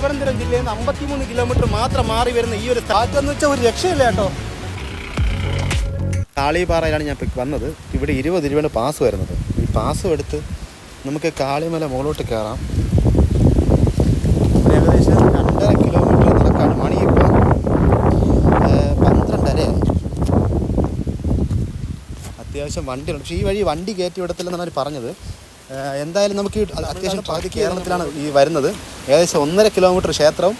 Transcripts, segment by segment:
തിരുവനന്തപുരം ജില്ലയിൽ നിന്ന് അമ്പത്തിമൂന്ന് കിലോമീറ്റർ മാത്രം മാറി വരുന്ന ഈ ഒരു സ്ഥലത്തെന്ന് വെച്ചാൽ ഒരു രക്ഷയില്ല കേട്ടോ. കാളിപാറയിലാണ് ഞാൻ വന്നത്. ഇവിടെ ഇരുപത് രൂപയാണ് പാസ് വരുന്നത്. ഈ പാസ് എടുത്ത് നമുക്ക് കാളിമല മുകളിലോട്ട് കയറാം അത്യാവശ്യം വണ്ടിയുണ്ട് പക്ഷേ ഈ വഴി വണ്ടി കയറ്റി വിടത്തില്ലെന്നാണ് അവർ പറഞ്ഞത്. എന്തായാലും നമുക്ക് അത്യാവശ്യം പകുതി കേരളത്തിലാണ് ഈ വരുന്നത്. ഏകദേശം ഒന്നര കിലോമീറ്റർ ക്ഷേത്രവും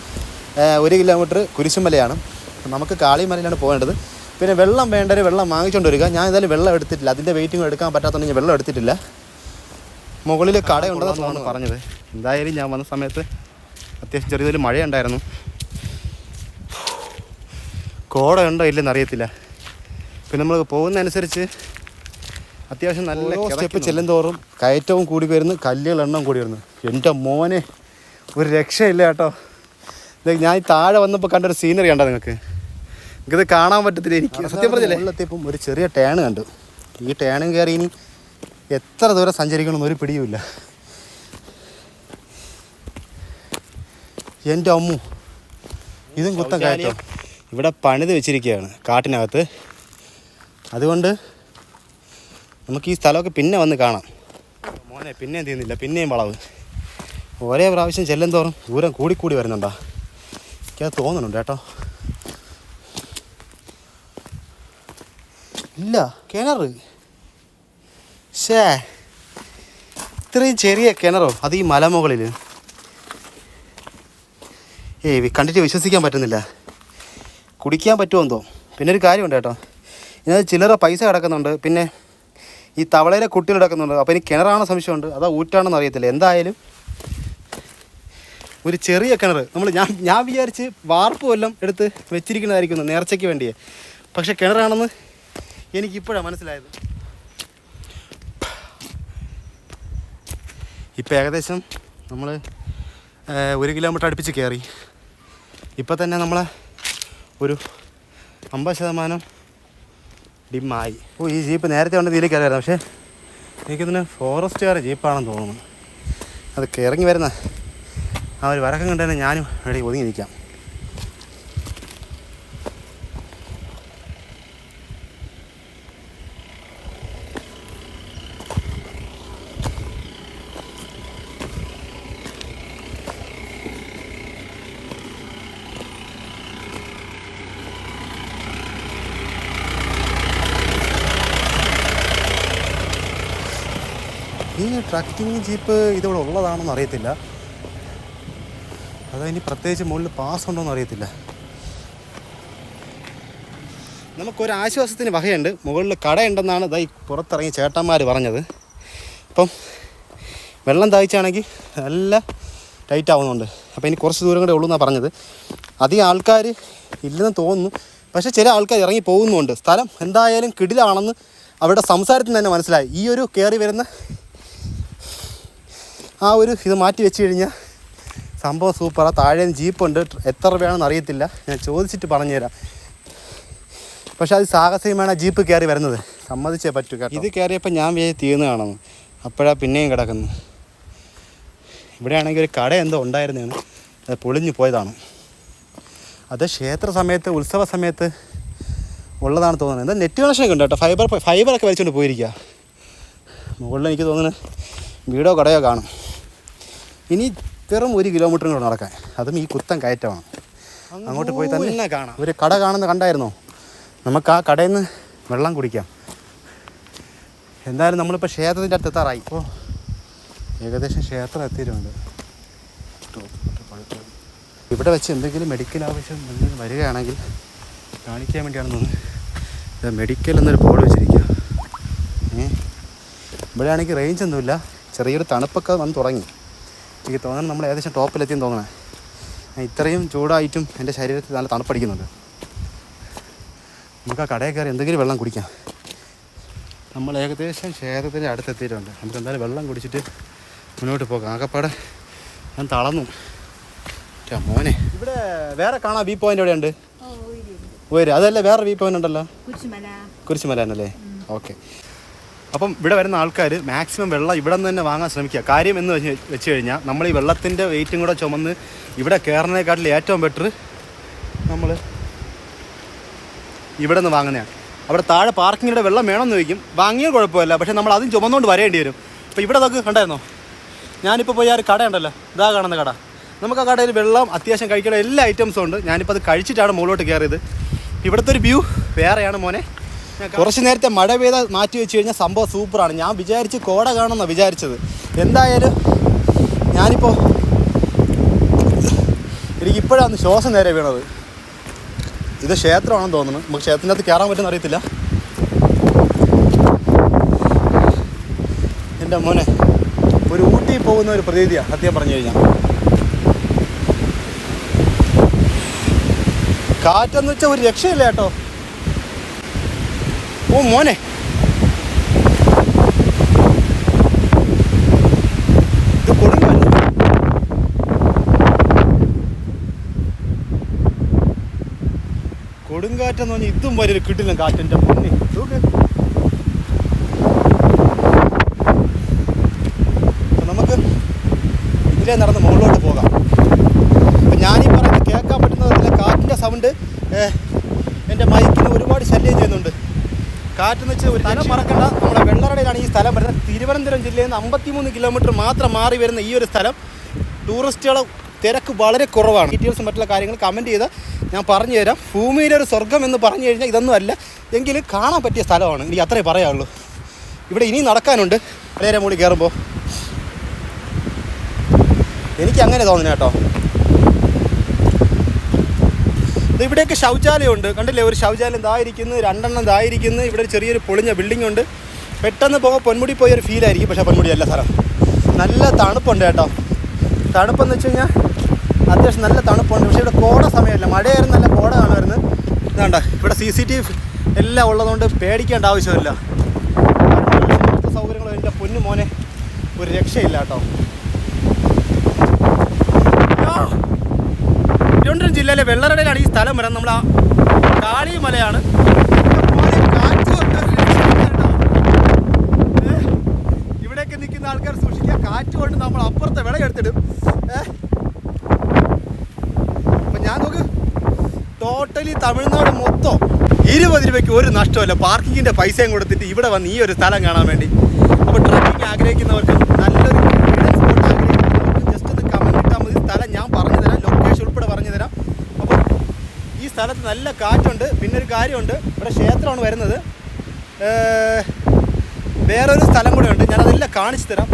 ഒരു കിലോമീറ്റർ കുരിശുമലയാണ്. നമുക്ക് കാളിമലയിലാണ് പോകേണ്ടത്. പിന്നെ വെള്ളം വേണ്ടവർ വെള്ളം വാങ്ങിച്ചുകൊണ്ട് വരിക. ഞാൻ എന്തായാലും വെള്ളം എടുത്തിട്ടില്ല. അതിന്റെ വെയിറ്റിംഗ് എടുക്കാൻ പറ്റാത്തതുകൊണ്ട് ഞാൻ വെള്ളം എടുത്തിട്ടില്ല. മുകളിൽ കടയുണ്ടെന്നാണ് പറഞ്ഞത്. എന്തായാലും ഞാൻ വന്ന സമയത്ത് അത്യാവശ്യം ചെറിയ ചെറിയ മഴയുണ്ടായിരുന്നു. കോടയുണ്ടോ ഇല്ലെന്ന് അറിയത്തില്ല. പിന്നെ നമ്മൾ പോകുന്നതനുസരിച്ച് അത്യാവശ്യം നല്ല സ്റ്റെപ്പ് ചെല്ലും തോറും കയറ്റവും കൂടി വരുന്നു. കല്ലുകൾ എണ്ണം കൂടി വരുന്നു. എന്റെ മോനെ. ഒരു രക്ഷയില്ല കേട്ടോ. ഇത് ഞാൻ ഈ താഴെ വന്നപ്പോൾ കണ്ടൊരു സീനറി കണ്ടോ നിങ്ങൾക്ക് നിങ്ങൾക്കിത് കാണാൻ പറ്റത്തില്ല എനിക്ക്. സത്യം പറഞ്ഞില്ലേ? ഉള്ളത്തിപ്പം ഒരു ചെറിയ ടേൺ കണ്ടു. ഈ ടേണും കയറി ഇനി എത്ര ദൂരം സഞ്ചരിക്കണമെന്ന് ഒരു പിടിയുമില്ല എന്റെ അമ്മു ഇതും കുത്തം കാറ്റോ ഇവിടെ പണിത് വെച്ചിരിക്കുകയാണ് കാട്ടിനകത്ത്. അതുകൊണ്ട് നമുക്ക് ഈ സ്ഥലമൊക്കെ പിന്നെ വന്ന് കാണാം. മോനെ പിന്നെയും തീർന്നില്ല പിന്നെയും വളവ്. ഒരേ പ്രാവശ്യം ചെല്ലും തോറും ദൂരം കൂടിക്കൂടി വരുന്നുണ്ടോ. എനിക്കത് തോന്നുന്നുണ്ട് കേട്ടോ. ഇല്ല കിണർ ഷേ ഇത്രയും ചെറിയ കിണറോ? അത് ഈ മലമുകളിൽ വി- കണ്ടിട്ട് വിശ്വസിക്കാൻ പറ്റുന്നില്ല. കുടിക്കാൻ പറ്റുമോ എന്തോ? പിന്നെ ഒരു കാര്യമുണ്ട് കേട്ടോ. ഇതിനകത്ത് ചില്ലറ പൈസ കിടക്കുന്നുണ്ട്. പിന്നെ ഈ തവളയിലെ കുട്ടികൾ കിടക്കുന്നുണ്ട്. അപ്പോൾ ഇനി കിണറാണോ സംശയമുണ്ട്? അതാ ഊറ്റാണെന്ന് അറിയത്തില്ല. എന്തായാലും ഒരു ചെറിയ കിണർ. നമ്മൾ ഞാൻ ഞാൻ വിചാരിച്ച് വാർപ്പ് വല്ലതും എടുത്ത് വെച്ചിരിക്കുന്നതായിരിക്കുന്നു നേർച്ചയ്ക്ക് വേണ്ടിയേ. പക്ഷേ കിണറാണെന്ന് എനിക്കിപ്പോഴാണ് മനസ്സിലായത്. ഇപ്പം ഏകദേശം നമ്മൾ ഒരു കിലോമീറ്റർ അടുപ്പിച്ച് കയറി. ഇപ്പം തന്നെ നമ്മൾ ഒരു അമ്പത് ശതമാനം ഡിമ്മായി. ഓ ഈ ജീപ്പ് നേരത്തെ കൊണ്ട് ഇതിലേക്ക് കയറിയായിരുന്നു. പക്ഷേ എനിക്കിതിന് ഫോറസ്റ്റുകാരുടെ ജീപ്പാണെന്ന് തോന്നുന്നു. അത് ഇറങ്ങി വരുന്ന ആ ഒരു വരക്കം കണ്ടു തന്നെ ഞാനും ഇവിടെ ഒതുങ്ങി നിൽക്കാം ഈ ട്രക്കിംഗ് ജീപ്പ് ഇതിവിടെ ഉള്ളതാണെന്ന് അറിയത്തില്ല. അത് ഇനി പ്രത്യേകിച്ച് മുകളിൽ പാസ് ഉണ്ടോയെന്ന് അറിയത്തില്ല. നമുക്കൊരു ആശ്വാസത്തിന് വകയുണ്ട്. മുകളിൽ കടയുണ്ടെന്നാണ് ഇതായി പുറത്തിറങ്ങി ചേട്ടന്മാർ പറഞ്ഞത്. അപ്പം വെള്ളം താഴ്ചയാണെങ്കിൽ നല്ല ടൈറ്റ് ആവുന്നുണ്ട്. അപ്പോൾ ഇനി കുറച്ച് ദൂരം കൂടെ ഉള്ളൂ എന്നാണ് പറഞ്ഞത്. അധികം ആൾക്കാർ ഇല്ലെന്ന് തോന്നുന്നു. പക്ഷേ ചില ആൾക്കാർ ഇറങ്ങി പോകുന്നുമുണ്ട്. സ്ഥലം എന്തായാലും കിടിലാണെന്ന് അവരുടെ സംസാരത്തിൽ തന്നെ മനസ്സിലായി. ഈ ഒരു കയറി വരുന്ന ആ ഒരു ഇത് മാറ്റി വെച്ച് കഴിഞ്ഞാൽ സംഭവം സൂപ്പറാണ് താഴെ ജീപ്പുണ്ട് എത്ര രൂപയാണെന്ന് അറിയത്തില്ല. ഞാൻ ചോദിച്ചിട്ട് പറഞ്ഞുതരാം. പക്ഷെ അത് സാഹസികമാണ് ജീപ്പ് കയറി വരുന്നത്? സമ്മതിച്ചേ പറ്റൂ കേട്ടോ. ഇത് കയറിയപ്പോൾ ഞാൻ വിചാരിച്ച് തീർന്നു കാണുന്നു. അപ്പോഴാണ് പിന്നെയും കിടക്കുന്നു. ഇവിടെയാണെങ്കിൽ ഒരു കട എന്തോ ഉണ്ടായിരുന്നതാണ് അത് പൊളിഞ്ഞു പോയതാണ്. അത് ക്ഷേത്ര സമയത്ത് ഉത്സവ സമയത്ത് ഉള്ളതാണ് തോന്നുന്നത് എന്താ നെറ്റ് കണക്ഷനൊക്കെ ഉണ്ട് കേട്ടോ. ഫൈബർ ഫൈബറൊക്കെ വലിച്ചുകൊണ്ട് പോയിരിക്കുക മുകളിൽ എനിക്ക് തോന്നുന്നത് വീടോ കടയോ കാണും. ഇനി വെറും ഒരു കിലോമീറ്റർ കൂടെ നടക്കാൻ. അതും ഈ കുത്തം കയറ്റമാണ്. അങ്ങോട്ട് പോയി തന്നെ കാണാം. ഒരു കട കാണുന്ന കണ്ടായിരുന്നോ? നമുക്ക് ആ കടയിൽ നിന്ന് വെള്ളം കുടിക്കാം. എന്തായാലും നമ്മളിപ്പോൾ ക്ഷേത്രത്തിന്റെ അടുത്ത് എത്താറായി. ഇപ്പോൾ ഏകദേശം ക്ഷേത്രം എത്തിയിട്ടുണ്ട്. ഇവിടെ വെച്ച് എന്തെങ്കിലും മെഡിക്കൽ ആവശ്യം എന്തെങ്കിലും വരികയാണെങ്കിൽ കാണിക്കാൻ വേണ്ടിയാണെന്ന് തോന്നുന്നത്. മെഡിക്കൽ എന്നൊരു ബോർഡ് വെച്ചിരിക്കുക. ഏ? ഇവിടെയാണെങ്കിൽ റേഞ്ച് ഒന്നുമില്ല. ചെറിയൊരു തണുപ്പൊക്കെ വന്ന് തുടങ്ങി. എനിക്ക് തോന്നണം നമ്മൾ ഏകദേശം ടോപ്പിലെത്തിയെന്ന് തോന്നണേ. ഞാൻ ഇത്രയും ചൂടായിട്ടും എന്റെ ശരീരത്തിൽ നല്ല തണുപ്പടിക്കുന്നുണ്ട്. നമുക്ക് ആ കടയിൽ കയറി എന്തെങ്കിലും വെള്ളം കുടിക്കാം. നമ്മൾ ഏകദേശം ക്ഷേത്രത്തിന്റെ അടുത്തെത്തിയിട്ടുണ്ട്. നമുക്ക് എന്തായാലും വെള്ളം കുടിച്ചിട്ട് മുന്നോട്ട് പോകാം. ആകപ്പാടെ ഞാൻ തളർന്നു. മോനെ. ഇവിടെ വേറെ കാണാം വ്യൂ പോയിന്റ് എവിടെയുണ്ട്? ഉയരും അതല്ലേ ഉയര്. അതല്ല വേറെ വ്യൂ പോയിന്റ് ഉണ്ടല്ലോ? കുരിശുമല. കുരിശുമല എന്നല്ലേ ഓക്കെ അപ്പം ഇവിടെ വരുന്ന ആൾക്കാർ മാക്സിമം വെള്ളം ഇവിടെ നിന്ന് തന്നെ വാങ്ങാൻ ശ്രമിക്കുക. കാര്യം എന്ന് വെച്ച് വെച്ച് കഴിഞ്ഞാൽ നമ്മൾ ഈ വെള്ളത്തിന്റെ വെയിറ്റും കൂടെ ചുമന്ന് ഇവിടെ കയറുന്നതിനെക്കാട്ടിൽ ഏറ്റവും ബെറ്റർ നമ്മൾ ഇവിടെ നിന്ന് വാങ്ങുന്നതാണ്. അവിടെ താഴെ പാർക്കിങ്ങിയുടെ വെള്ളം വേണമെന്ന് ചോദിക്കും. വാങ്ങിയാൽ കുഴപ്പമില്ല. പക്ഷേ നമ്മൾ അതും ചുമന്നുകൊണ്ട് വരേണ്ടി വരും. അപ്പോൾ ഇവിടെ നമുക്ക് കണ്ടായിരുന്നോ? ഞാനിപ്പോൾ പോയി ആ ഒരു കട ഉണ്ടല്ലോ. ഇതാ കാണുന്ന കട. നമുക്ക് ആ കടയിൽ വെള്ളം അത്യാവശ്യം കഴിക്കേണ്ട എല്ലാ ഐറ്റംസും ഉണ്ട്. ഞാനിപ്പോൾ അത് കഴിച്ചിട്ടാണ് മുകളിലോട്ട് കയറിയത് ഇവിടുത്തെ ഒരു വ്യൂ വേറെയാണ് മോനെ. കുറച്ച് നേരത്തെ മഴ പെയ്ത മാറ്റി വെച്ച് കഴിഞ്ഞാൽ സംഭവം സൂപ്പറാണ്. ഞാൻ വിചാരിച്ച് കോട കാണുമെന്നാണ് വിചാരിച്ചത്. എന്തായാലും ഞാനിപ്പോൾ എനിക്കിപ്പോഴാണ് ശ്വാസം നേരെ വീണത്. ഇത് ക്ഷേത്രമാണെന്ന് തോന്നുന്നു. നമുക്ക് ക്ഷേത്രത്തിനകത്ത് കയറാൻ പറ്റുമെന്ന് അറിയത്തില്ല. എന്റെ മോനെ ഒരു ഊട്ടി പോകുന്ന ഒരു പ്രതീതിയാണ് സത്യം പറഞ്ഞു കഴിഞ്ഞാൽ കാറ്റെന്ന് വെച്ചാൽ ഒരു രക്ഷയില്ല കേട്ടോ. ഓ മോനെ. ഇത് കൊടുങ്കാറ്റ് കൊടുങ്കാറ്റെന്ന് പറഞ്ഞാൽ ഇതും വലിയൊരു കിട്ടില്ല കാറ്റിന്റെ പൊന്നി നമുക്ക് ഇതിലേ നടന്ന് മുകളിലോട്ട് പോകാം. അപ്പം ഞാനീ പറയുന്നത് കേൾക്കാൻ പറ്റുന്ന കാറ്റിന്റെ സൗണ്ട് എന്റെ മൈക്കിന് ഒരുപാട് ശല്യം ചെയ്യുന്നുണ്ട്. കാറ്റെന്ന് വെച്ചാൽ ഒരു സ്ഥലം മറക്കണ്ട നമ്മുടെ വെള്ളറടയിലാണ് ഈ സ്ഥലം വരുന്നത്. തിരുവനന്തപുരം ജില്ലയിൽ നിന്ന് അമ്പത്തിമൂന്ന് കിലോമീറ്റർ മാത്രം മാറി വരുന്ന ഈ ഒരു സ്ഥലം ടൂറിസ്റ്റുകളെ തിരക്ക് വളരെ കുറവാണ്. ഡീറ്റെയിൽസും മറ്റുള്ള കാര്യങ്ങൾ കമന്റ് ചെയ്ത് ഞാൻ പറഞ്ഞു തരാം. ഭൂമിയിലെ ഒരു സ്വർഗം എന്ന് പറഞ്ഞു കഴിഞ്ഞാൽ ഇതൊന്നും അല്ല. എങ്കിലും കാണാൻ പറ്റിയ സ്ഥലമാണ്. എനിക്ക് അത്രേ പറയാനുള്ളൂ. ഇവിടെ ഇനി നടക്കാനുണ്ട്. വളരെ മൂടി കയറുമ്പോൾ എനിക്ക് അങ്ങനെ തോന്നുന്നു കേട്ടോ. ഇവിടെയൊക്കെ ശൗചാലയമുണ്ട്. കണ്ടില്ലേ? ഒരു ശൗചാലയം ഇതായിരിക്കുന്നു രണ്ടെണ്ണം ഇതായിരിക്കുന്നു. ഇവിടെ ഒരു ചെറിയൊരു പൊളിഞ്ഞ ബിൽഡിംഗ് ഉണ്ട്. പെട്ടെന്ന് പോകുമ്പോൾ പൊന്മുടി പോയ ഒരു ഫീൽ ആയിരിക്കും. പക്ഷേ പൊന്മുടി അല്ല സ്ഥലം നല്ല തണുപ്പുണ്ട് കേട്ടോ. തണുപ്പെന്ന് വെച്ച് കഴിഞ്ഞാൽ അത്യാവശ്യം നല്ല തണുപ്പുണ്ട്. പക്ഷേ ഇവിടെ കോട സമയമല്ല. മഴയായിരുന്നു നല്ല കോട കാണുമായിരുന്നു. ഇതാണ്ട ഇവിടെ സി സി ടി വി എല്ലാം ഉള്ളതുകൊണ്ട് പേടിക്കേണ്ട ആവശ്യമില്ല. സൗകര്യങ്ങളും എന്റെ പൊന്നു മോനെ ഒരു രക്ഷയില്ല കേട്ടോ. തിരുവനന്തപുരം ജില്ലയിലെ വെള്ളറടയിലാണ് ഈ സ്ഥലം വരുന്നത്. നമ്മൾ ആ കാളിമലയാണ് ഇവിടെയൊക്കെ നിൽക്കുന്ന ആൾക്കാർ സൂക്ഷിക്കുക. കാറ്റ് കൊണ്ട് നമ്മൾ അപ്പുറത്തെ വിളയെടുത്തിടും. അപ്പൊ ഞാൻ നോക്ക്. ടോട്ടലി തമിഴ്നാട് മൊത്തം ഇരുപത് രൂപയ്ക്ക് ഒരു നഷ്ടമല്ല പാർക്കിങ്ങിന്റെ പൈസയും കൊടുത്തിട്ട് ഇവിടെ വന്ന് ഈ ഒരു സ്ഥലം കാണാൻ വേണ്ടി. അപ്പോൾ ട്രക്കിംഗ് ആഗ്രഹിക്കുന്നവർക്ക് നല്ലൊരു സ്പോട്ട് ആഗ്രഹിക്കുന്നവർക്ക് ജസ്റ്റ് ഒന്ന് കമന്റ് ഇട്ടാൽ മതി സ്ഥലം ഞാൻ പറഞ്ഞു തരാം ലൊക്കേഷൻ ഉൾപ്പെടെ പറഞ്ഞു തരാം അപ്പോൾ സ്ഥലത്ത് നല്ല കാറ്റുണ്ട് പിന്നെ ഒരു കാര്യമുണ്ട്. ഇവിടെ ക്ഷേത്രമാണ് വരുന്നത്. വേറൊരു സ്ഥലം കൂടെ ഉണ്ട്. ഞാനതെല്ലാം കാണിച്ചു തരാം.